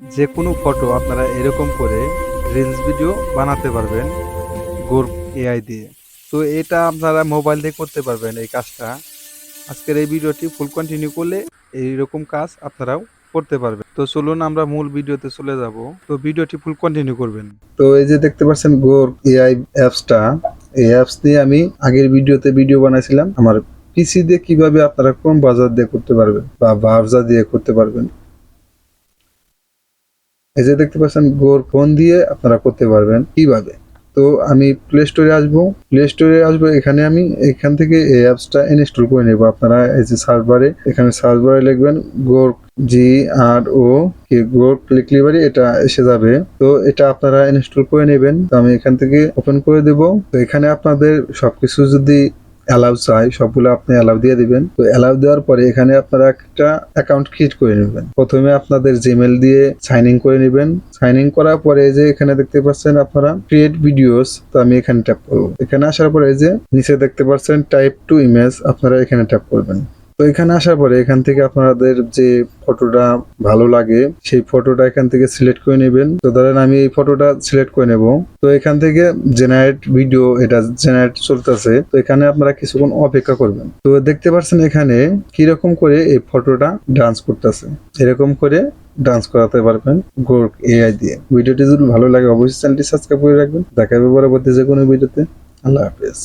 যে কোনো ফটো আপনারা এরকম করে রিলস ভিডিও বানাতে পারবেন গোর এআই দিয়ে। তো এটা আপনারা মোবাইল দিয়ে করতে পারবেন এই কাজটা। আজকের এই ভিডিওটি ফুল কন্টিনিউ করলে এইরকম কাজ আপনারাও করতে পারবেন। তো চলুন আমরা মূল ভিডিওতে চলে যাব। তো ভিডিওটি ফুল কন্টিনিউ করবেন। তো এই যে দেখতে পাচ্ছেন গোর এআই অ্যাপসটা এই অ্যাপস দিয়ে আমি আগের ভিডিওতে ভিডিও বানাইছিলাম। আমার পিসি দিয়ে কীভাবে আপনারা কোন বাজার দিয়ে করতে পারবেন বা ব্রাউজার দিয়ে করতে পারবেন। এই যে দেখতে পাচ্ছেন, গোর ফোন দিয়ে আপনারা করতে পারবেন কীভাবে? তো আমি প্লে স্টোরে আসব। প্লে স্টোরে আসব, এখানে আমি এখান থেকে এই অ্যাপসটা ইনস্টল করে নেব। আপনারা এই যে সার্চ বারে এখানে সার্চ বারে লিখবেন গোর জি আর ও, কি গোর ক্লিকলি বাড়ি এটা এসে যাবে। তো এটা আপনারা ইনস্টল করে নেবেন। তো আমি এখান থেকে ওপেন করে দেব। তো এখানে আপনাদের সবকিছু যদি অ্যালাউ চাই, সবগুলো আপনি অ্যালাউ দিয়ে দিবেন। তো অ্যালাউ দেওয়ার পরে এখানে আপনারা একটা অ্যাকাউন্ট ক্রিয়েট করে নেবেন। প্রথমে আপনাদের জিমেল দিয়ে সাইন ইন করে নেবেন। সাইন ইন করার পরে যে এখানে দেখতে পাচ্ছেন আপনারা ক্রিয়েট ভিডিওস তো আমি এখানে ট্যাপ করব। এখানে আসার পরে যে নিচে দেখতে পাচ্ছেন টাইপ টু ইমেজ আপনারা এখানে ট্যাপ করবেন। তো এখানে আসার পরে এখান থেকে আপনাদের যে ফটোটা ভালো লাগে, সেই ফটোটা এখান থেকে সিলেক্ট করে নেবেন। তো ধরেন আমি এই ফটোটা সিলেক্ট করে নেব। তো এখান থেকে জেনারেট ভিডিও এটা জেনারেট চলতেছে। তো এখানে আপনারা কিছুক্ষণ অপেক্ষা করবেন। তো দেখতে পাচ্ছেন এখানে কীরকম করে এই ফটোটা ডান্স করতেছে। এরকম করে ডান্স করাতে পারবেন গোর্ক এআই দিয়ে। ভিডিওটি যদি ভালো লাগে, অবশ্যই চ্যানেলটি সাবস্ক্রাইব করে রাখবেন। দেখা হবে পরবর্তী যে কোনো ভিডিওতে আল্লাহ হাফেজ।